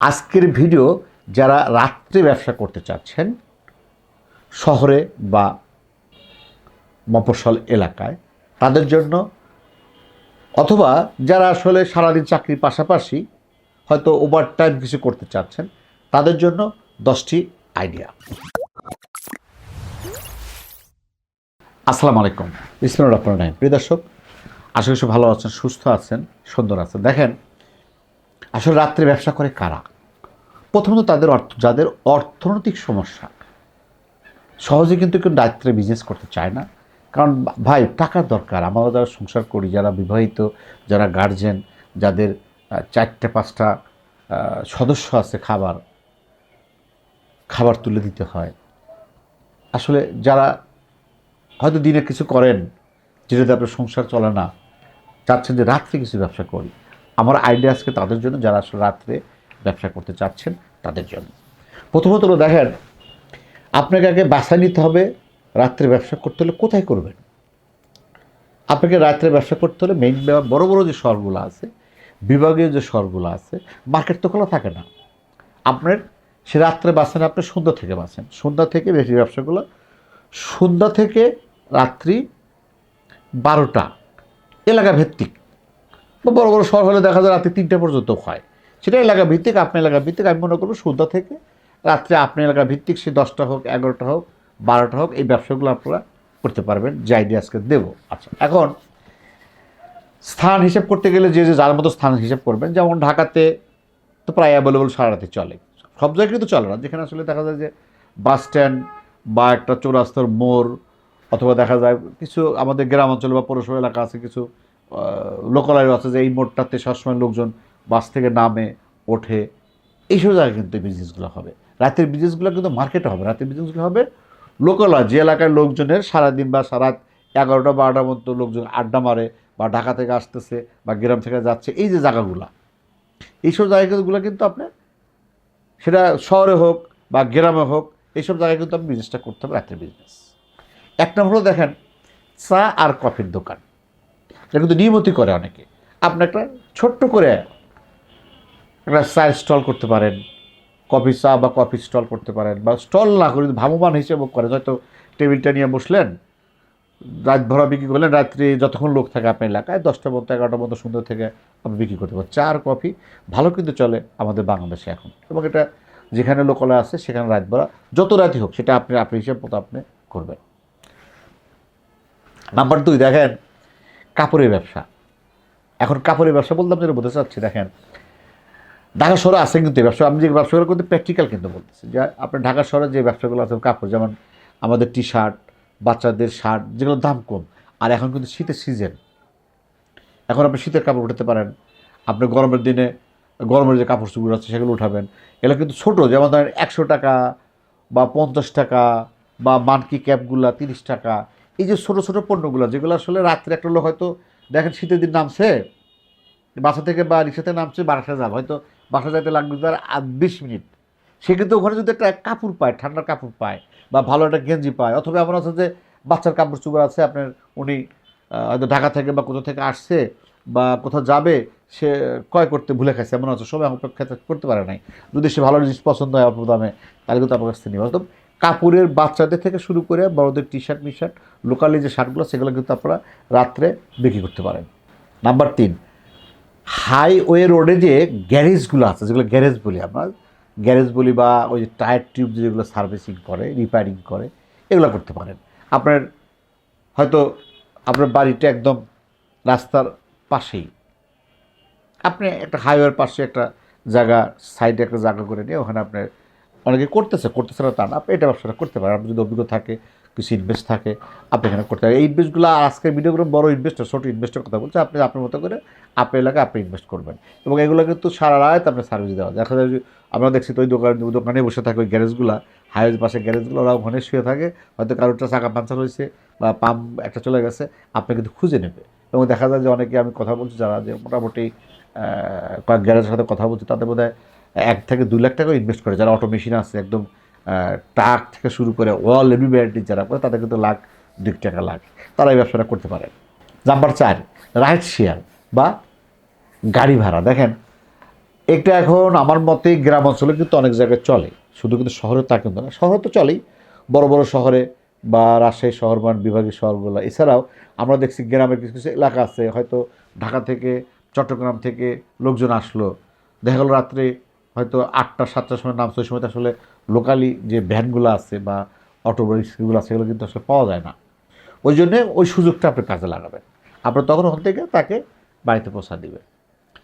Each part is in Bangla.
আজকের ভিডিও যারা রাত্রে ব্যবসা করতে চাচ্ছেন শহরে বা মফস্বল এলাকায় তাদের জন্য অথবা যারা আসলে সারাদিন চাকরির পাশাপাশি হয়তো ওভার টাইম কিছু করতে চাচ্ছেন তাদের জন্য দশটি আইডিয়া আসসালামু আলাইকুম। ইসমিনুর রহমান প্রিয় দর্শক আশা করি ভালো আছেন সুস্থ আছেন সুন্দর আছেন। দেখেন আসলে রাত্রে ব্যবসা করে কারা? প্রথমত তাদের অর্থ, যাদের অর্থনৈতিক সমস্যা, সহজে কিন্তু কেউ রাত্রে বিজনেস করতে চায় না। কারণ ভাই, টাকার দরকার। আমরা যারা সংসার করি, যারা বিবাহিত, যারা গার্জেন যাদের চারটে, পাঁচটা সদস্য আছে খাবার খাবার তুলে দিতে হয়। আসলে যারা হয়তো দিনে কিছু করেন, যেটাতে আপনার সংসার চলে না, চাচ্ছেন যে রাত্রে কিছু ব্যবসা করি। আমার আইডিয়া আজকে তাদের জন্য, যারা আসলে রাত্রে ব্যবসা করতে চাচ্ছেন, তাদের জন্য। প্রথমত হলো দেখেন, আপনাকে আগে বাসা নিতে হবে, রাত্রে ব্যবসা করতে হলে কোথায় করবেন? আপনাকে রাত্রে ব্যবসা করতে হলে মেইন বড় বড় যে শহরগুলো আছে, বিভাগীয় যে শহরগুলো আছে মার্কেট তো খোলা থাকে না। আপনার সে রাত্রে বাসেন, আপনি সন্ধ্যা থেকে বাসেন। সন্ধ্যা থেকে বেশি ব্যবসাগুলো, সন্ধ্যা থেকে রাত্রি বারোটা, এলাকা ভিত্তিক। বা বড় বড় শহর হলে দেখা যায় রাত্রি তিনটে পর্যন্ত হয়। সেটা এলাকা ভিত্তিক আপনার এলাকা ভিত্তিক আমি মনে করব সন্ধ্যা থেকে রাত্রে আপনার এলাকা ভিত্তিক সে দশটা হোক, এগারোটা হোক, বারোটা হোক, এই ব্যবসাগুলো আপনারা করতে পারবেন, যে আইডিয়া আজকে দেবো। আচ্ছা এখন স্থান হিসেব করতে গেলে যে যে যার মতো স্থান হিসেব করবেন, যেমন ঢাকাতে তো প্রায় অ্যাভেলেবল সারা রাতে চলে। সব জায়গায় কিন্তু চলে না, যেখানে আসলে দেখা যায় যে বাস স্ট্যান্ড বা একটা চৌরাস্তার মোড়, অথবা দেখা যায় কিছু আমাদের গ্রাম অঞ্চল বা পৌরসভা এলাকা আছে কিছু লোকালয় আছে যে এই মোড়টাতে সবসময় লোকজন বাস থেকে নামে, ওঠে। এইসব জায়গায় কিন্তু বিজনেসগুলো হবে। রাতের বিজনেসগুলো কিন্তু মার্কেটে হবে। রাতের বিজনেসগুলো হবে লোকালয়, যে এলাকার লোকজনের সারাদিন বা সারা এগারোটা বারোটা মতো লোকজন আড্ডা মারে বা ঢাকা থেকে আসতেছে বা গ্রাম থেকে যাচ্ছে, এই যে জায়গাগুলো। এইসব জায়গাগুলো কিন্তু আপনার, সেটা শহরে হোক বা গ্রামে হোক, এইসব জায়গায় কিন্তু আপনি বিজনেসটা করতে হবে রাতের বিজনেস এক নম্বর হলো দেখেন, চা আর কফির দোকান। এটা কিন্তু নিয়মিতই করে অনেকে। আপনি একটা ছোট্ট করে একটা চায়ের স্টল করতে পারেন কফি চা বা কফি স্টল করতে পারেন, বা স্টল না করে ভ্রাম্যমান হিসেবে করে হয়তো টেবিলটা নিয়ে বসলেন, রাত ভরা বিক্রি করলেন, রাত্রি যতক্ষণ লোক থাকে আপনার এলাকায়, দশটা মতো এগারোটা মতো সুন্দর থেকে আপনি বিক্রি করতে পারেন। চা আর কফি ভালো কিন্তু চলে আমাদের বাংলাদেশে এখন। এবং এটা যেখানে লোকালয় আছে, সেখানে রাত ভরা, যত রাতই হোক, সেটা আপনি আপনি হিসেব মতো আপনি করবেন। নাম্বার দুই, দেখেন কাপড়ের ব্যবসা। এখন কাপড়ের ব্যবসা বলতে যেটা বলতে চাচ্ছি, দেখেন, ঢাকা শহরে আছে কিন্তু ব্যবসা, আমি যে ব্যবসাগুলো করতে প্র্যাকটিক্যাল কিন্তু বলতেছি। যে আপনার ঢাকা শহরে যে ব্যবসাগুলো আছে, কাপড়, যেমন আমাদের টি শার্ট বাচ্চাদের শার্ট যেগুলোর দাম কম, আর এখন কিন্তু শীতের সিজন এখন আপনি শীতের কাপড় উঠাতে পারেন, আপনি গরমের দিনে, গরমের যে কাপড় চুপড় আছে সেগুলো উঠাবেন। এগুলো কিন্তু ছোটো, যেমন ধরেন একশো টাকা বা পঞ্চাশ টাকা বা মানকি ক্যাপগুলা তিরিশ টাকা এই যে ছোটো ছোটো পণ্যগুলো, যেগুলো আসলে রাত্রে একটা লোক হয়তো দেখেন শীতের দিন নামছে, বাসা থেকে বা রিক্সাতে নামছে বাসা যাবে হয়তো বাসা যাইতে লাগবে তার বিশ মিনিট। সে কিন্তু ওখানে যদি একটা কাপড় পায়, ঠান্ডার কাপড় পায় বা ভালো একটা গেঞ্জি পায়, অথবা এমন আছে যে বাচ্চার কাপড় চুপড় আছে, আপনার উনি হয়তো ঢাকা থেকে বা কোথাও থেকে আসছে বা কোথাও যাবে, সে ক্রয় করতে ভুলে খাইছে এমন আছে সময় অপেক্ষা করতে পারে নাই। যদি সে ভালো জিনিস পছন্দ হয় অল্প দামে, তাহলে কিন্তু আপনার কাছ থেকে নেবে। কাপড়ের বাচ্চাদের থেকে শুরু করে বড়দের টি শার্ট মি শার্ট লোকালি যে শার্টগুলো, সেগুলো কিন্তু আপনারা রাত্রে বিক্রি করতে পারেন। নাম্বার তিন হাইওয়ে রোডে যে গ্যারেজগুলো আছে, যেগুলো গ্যারেজ বলি আমরা গ্যারেজ বলি বা ওই যে টায়ার টিউব যেগুলো সার্ভিসিং করে রিপেয়ারিং করে, এগুলো করতে পারেন। আপনার হয়তো আপনার বাড়িটা একদম রাস্তার পাশেই। আপনি একটা হাইওয়ের পাশে একটা জায়গা সাইডে একটা জায়গা করে নিয়ে ওখানে আপনার অনেকে করতেছে করতেছে না তা না, আপনি এটা ব্যবসাটা করতে পারেন। আপনি যদি অভিজ্ঞ থাকে, কিছু ইনভেস্ট থাকে, আপনি এখানে করতে পারেন। এই ইনভেস্টগুলো আজকের ভিডিওগুলো বড় ইনভেস্টর ছোটো ইনভেস্টের কথা বলছে, আপনি আপনার মতো করে আপনার এলাকায় আপনি ইনভেস্ট করবেন। এবং এগুলো কিন্তু সারা রাত আপনার সার্ভিস দেওয়া দেখা যায় যে আমরা দেখছি তো ওই দোকান দোকানে বসে থাকে ওই গ্যারেজগুলো হাইওয়ের পাশে গ্যারেজগুলো ওরা ওখানে শুয়ে থাকে। হয়তো কারোরটা চাকা পাঞ্চার হয়েছে বা পাম্প একটা চলে গেছে, আপনি কিন্তু খুঁজে নেবে এবং দেখা যায় যে অনেকে আমি কথা বলছি, যারা যে মোটামুটি কয়েক গ্যারেজের সাথে কথা বলছি, তাদের বোধ এক থেকে দুই লাখ টাকা ইনভেস্ট করে। যারা অটো মেশিন আছে, একদম ট্রাক থেকে শুরু করে এভরি ব্যাটারি যারা করে, তাদের কিন্তু লাখ দুই টাকা লাগে তারা এই ব্যবসাটা করতে পারে। নাম্বার চার রাইড শেয়ার বা গাড়ি ভাড়া। দেখেন, এটা এখন আমার মতে গ্রাম অঞ্চলে কিন্তু অনেক জায়গায় চলে। শুধু কিন্তু শহরে তা কিন্তু না, শহরে তো চলেই। বড় বড় শহরে বা রাজশাহী শহর, বা বিভাগীয় শহরগুলো এছাড়াও আমরা দেখছি গ্রামের কিছু কিছু এলাকা আছে। হয়তো ঢাকা থেকে চট্টগ্রাম থেকে লোকজন আসলো। দেখা গেলো রাত্রে হয়তো আটটা, সাতটার সময় নামছে, ওই সময় আসলে লোকালি যে ভ্যানগুলো আছে বা অটো রিক্সাগুলো আছে সেগুলো কিন্তু আসলে পাওয়া যায় না। ওই জন্যে ওই সুযোগটা আপনি কাজে লাগাবেন। আপনার তখন ওখান থেকে তাকে বাড়িতে পৌঁছা দিবে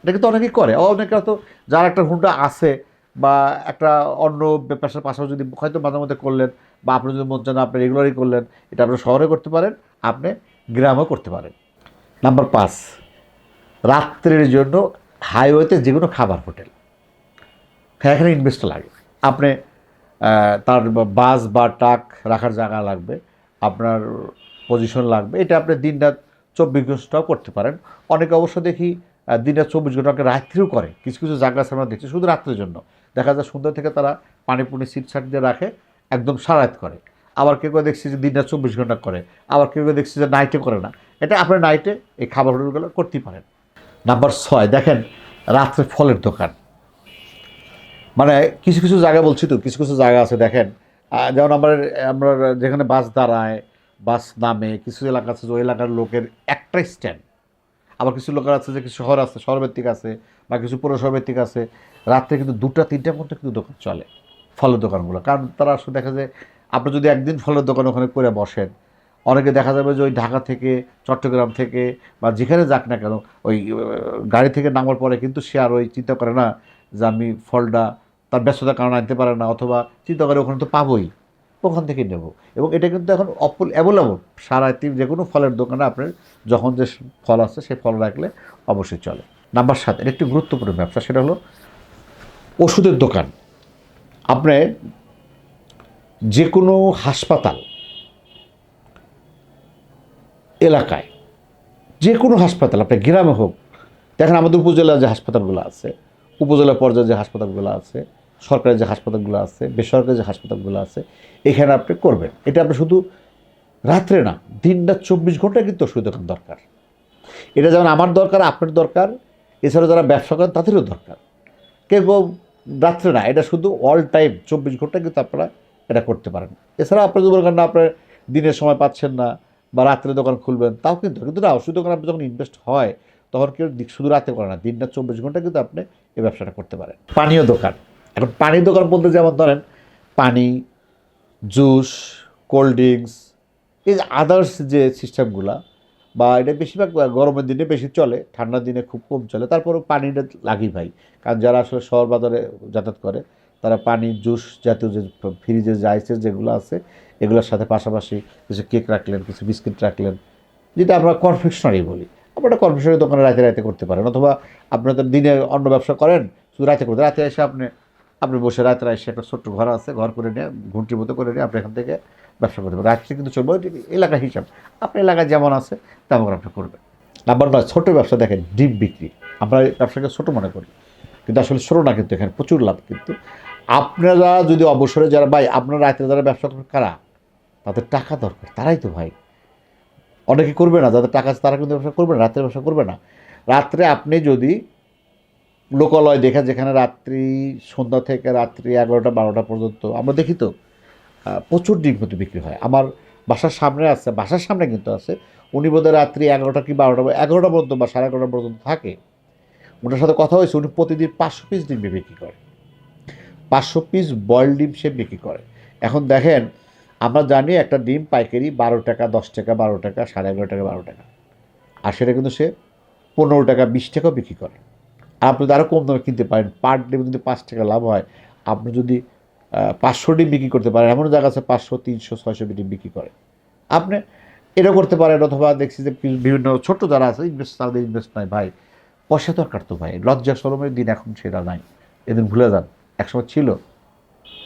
এটা কিন্তু অনেকেই করে। অনেকে তো যার একটা হুন্ডা আছে বা একটা অন্য পেশার পাশাপাশি যদি হয়তো মাঝে মধ্যে করলেন বা আপনি যদি মন চান আপনি রেগুলারই করলেন, এটা আপনি শহরে করতে পারেন, আপনি গ্রামেও করতে পারেন। নাম্বার পাঁচ, রাত্রের জন্য হাইওয়েতে যে কোনো খাবার হোটেল। এখানে ইনভেস্ট লাগে। আপনি তার বাস বা ট্রাক রাখার জায়গা লাগবে, আপনার পজিশন লাগবে, এটা আপনি দিন রাত চব্বিশ ঘন্টাও করতে পারেন। অনেকে অবশ্য দেখি দিন রাত চব্বিশ ঘন্টাকে রাত্রিও করে। কিছু কিছু জায়গা আমরা দেখছি, শুধু রাত্রের জন্য। দেখা যায় সুন্দর থেকে তারা পানি পুনি সিট সাট দিয়ে রাখে, একদম সারাত করে। আবার কেউ কেউ দেখছি যে দিন রাত চব্বিশ ঘণ্টা করে, আবার কেউ কেউ দেখছি যে নাইটে করে না। এটা আপনার নাইটে এই খাবার হোটেলগুলো করতেই পারেন। নাম্বার ছয়, দেখেন, রাত্রে ফলের দোকান। মানে কিছু কিছু জায়গা বলছি তো, কিছু কিছু জায়গা আছে, দেখেন। যেমন আমরা আমরা যেখানে বাস দাঁড়ায়, বাস নামে, কিছু এলাকা আছে যে ওই এলাকার লোকের একটাই স্ট্যান্ড আবার কিছু লোকের আছে যে কিছু শহর আছে, শহরভিত্তিক আছে বা কিছু পৌরসভাভিত্তিক আছে। রাত্রে কিন্তু দুটা তিনটার মধ্যে কিন্তু দোকান চলে, ফলের দোকানগুলো। কারণ তারা আসলে দেখা যায়, আপনি যদি একদিন ফলের দোকান ওখানে করে বসেন, অনেকে দেখা যাবে যে ওই ঢাকা থেকে, চট্টগ্রাম থেকে বা যেখানে যাক না কেন, ওই গাড়ি থেকে নামার পরে কিন্তু সে আর ওই চিন্তা করে না যে আমি ফলটা তার ব্যস্ততার কারণে আনতে পারে না, অথবা চিন্তা করে ওখানে তো পাবোই, ওখান থেকে নেব। এবং এটা কিন্তু এখন অপল অ্যাভেলেবল সারা যে কোনো ফলের দোকানে আপনার যখন যে ফল আছে সেই ফল রাখলে অবশ্যই চলে। নাম্বার সাত, এটা একটি গুরুত্বপূর্ণ ব্যবসা, সেটা হলো ওষুধের দোকান। আপনি যে কোনো হাসপাতাল এলাকায় যে কোনো হাসপাতাল আপনার গ্রামে হোক, দেখেন আমাদের উপজেলার যে হাসপাতালগুলো আছে উপজেলা পর্যায়ে যে হাসপাতালগুলো আছে সরকারি যে হাসপাতালগুলো আছে, বেসরকারি যে হাসপাতালগুলো আছে, এখানে আপনি করবেন। এটা আপনি শুধু রাত্রে না দিনটা চব্বিশ ঘণ্টা কিন্তু ওষুধ দরকার। এটা যেমন আমার দরকার, আপনার দরকার এছাড়া যারা ব্যবসা করেন তাদেরও দরকার। কেউ রাত্রে না, এটা শুধু অল টাইম চব্বিশ ঘণ্টা কিন্তু আপনারা এটা করতে পারেন। এছাড়া আপনার দোকান না আপনার দিনের সময় পাচ্ছেন না বা রাত্রে দোকান খুলবেন, তাও কিন্তু কিন্তু না ওষুধ দোকান আপনি যখন ইনভেস্ট হয় তখন কেউ শুধু রাতে করে না দিনটা চব্বিশ ঘণ্টা কিন্তু আপনি এই ব্যবসাটা করতে পারেন। পানীয় দোকান। এখন পানির দোকান বলতে যেমন ধরেন, পানি, জুস, কোল্ড ড্রিঙ্কস, এই যে আদার্স যে সিস্টেমগুলা, বা এটা বেশিরভাগ গরমের দিনে বেশি চলে, ঠান্ডার দিনে খুব কম চলে, তারপরেও পানিটা লাগি ভাই। কারণ যারা আসলে শহর বাজারে যাতায়াত করে, তারা পানি, জুস জাতীয় যে ফ্রিজে আইসের যেগুলো আছে, এগুলোর সাথে পাশাপাশি কিছু কেক রাখলেন, কিছু বিস্কিট রাখলেন, যেটা আমরা কনফেকশনারি বলি। আপনারা কনফেকশনারি দোকানে রাতে রাতে করতে পারেন। অথবা আপনারা তো দিনে অন্য ব্যবসা করেন, শুধু রাতে করতে। রাতে এসে আপনি আপনি বসে রাতে এসে একটা ছোট্ট ঘর আছে, ঘর করে নিয়ে ঘুমটির মতো করে নিয়ে আপনি এখান থেকে ব্যবসা করতে পারেন। রাত্রে কিন্তু চলবে এলাকা হিসাব। আপনার এলাকায় যেমন আছে, তেমন আপনি করবেন। নাম্বার নয় ছোটো ব্যবসা দেখেন, ডিম বিক্রি। আমরা ব্যবসাকে ছোটো মনে করি। কিন্তু আসলে ছোটো না, কিন্তু এখানে প্রচুর লাভ কিন্তু। আপনারা যদি অবসরে যারা, ভাই, আপনারা রাত্রে যারা ব্যবসা করেন, কারা? তাদের টাকা দরকার, তারাই তো ভাই। অনেকে করবে না, যাদের টাকা আছে তারা কিন্তু ব্যবসা করবে না, রাত্রে ব্যবসা করবে না। রাত্রে আপনি যদি লোকালয় দেখেন, যেখানে রাত্রি সন্ধ্যা থেকে রাত্রি এগারোটা, বারোটা পর্যন্ত, আমরা দেখি তো প্রচুর ডিম কিন্তু বিক্রি হয়। আমার বাসার সামনে আছে, বাসার সামনে কিন্তু আছে, উনি বোধহয় রাত্রি এগারোটা কি বারোটা, এগারোটা পর্যন্ত বা সাড়ে এগারোটা পর্যন্ত থাকে। ওনার সাথে কথা হয়েছে, উনি প্রতিদিন পাঁচশো পিস ডিম বিক্রি করে। পাঁচশো পিস বয়েল ডিম সে বিক্রি করে। এখন দেখেন আমরা জানি একটা ডিম পাইকারি বারো টাকা, দশ টাকা, বারো টাকা, সাড়ে এগারো টাকা, বারো টাকা। আর সেটা কিন্তু সে পনেরো টাকা, বিশ টাকাও বিক্রি করে। আর আপনি আরও কম দামে কিনতে পারেন, পার ডিম যদি পাঁচ টাকা লাভ হয়, আপনি যদি পাঁচশো ডিম বিক্রি করতে পারেন এমন জায়গা আছে পাঁচশো, তিনশো, ছয়শো ডিম বিক্রি করে। আপনি এটা করতে পারেন, অথবা দেখছি যে বিভিন্ন ছোট্ট যারা আছে ইনভেস্ট তাদের ইনভেস্ট নাই, ভাই, পয়সা দরকার তো ভাই, লজ্জা সরমের দিন এখন সেটা নাই। এদিন ভুলে যান, একসময় ছিল,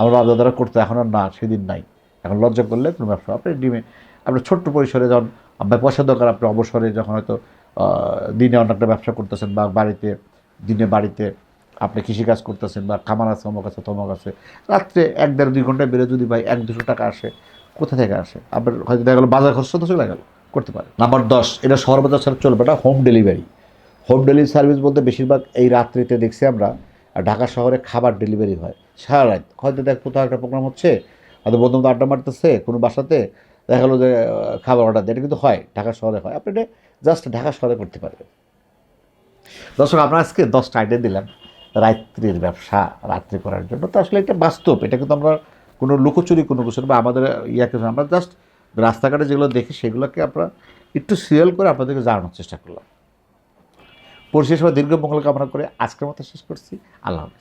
আমরা বাপ দাদারা করতো, এখন আর না, সেদিন নাই। এখন লজ্জা করলে কোনো ব্যবসা আপনি ডিমে, আপনার ছোট্ট পরিসরে যখন, আপনার পয়সা দরকার আপনি অবসরে যখন হয়তো দিনে অন্য একটা ব্যবসা করতেছেন বা বাড়িতে, দিনে বাড়িতে আপনি কৃষিকাজ করতেছেন বা খামার আছে অমুক আছে, তমক আছে, রাত্রে এক দেড় দুই ঘন্টায় বেরো যদি ভাই এক দুশো টাকা আসে, কোথা থেকে আসে? আপনার হয়তো দেখা গেলো বাজার খরচ তো চলে গেল, করতে পারে। নাম্বার দশ, এটা শহর বাজার ছাড়া চলবে এটা home delivery. Home delivery service বলতে বেশিরভাগ এই রাত্রিতে দেখছি আমরা ঢাকা শহরে খাবার ডেলিভারি হয়, সারা রাত। হয়তো দেখ কোথাও একটা প্রোগ্রাম হচ্ছে হয়তো বন্ধু আড্ডা মারতেছে, কোনো বাসাতে, দেখা গেলো যে খাবার অর্ডার দেয়। এটা কিন্তু হয়, ঢাকা শহরে হয়। আপনি এটা জাস্ট ঢাকা শহরে করতে পারবেন। দর্শক, আমরা আজকে দশটা আইডিয়া দিলাম, রাত্রির ব্যবসা, রাত্রি করার জন্য। তো আসলে এটা বাস্তব, এটা কিন্তু আমরা কোনো লুকোচুরি, কোনো কিছু বা আমাদের ইয়াকে আমরা জাস্ট রাস্তাঘাটে যেগুলো দেখি, সেগুলোকে আমরা একটু সিরিয়াল করে আপনাদেরকে জানানোর চেষ্টা করলাম। পরিশেষে দীর্ঘ মঙ্গল কামনা করে আজকের মতো শেষ করছি। আল্লাহ হাফিজ।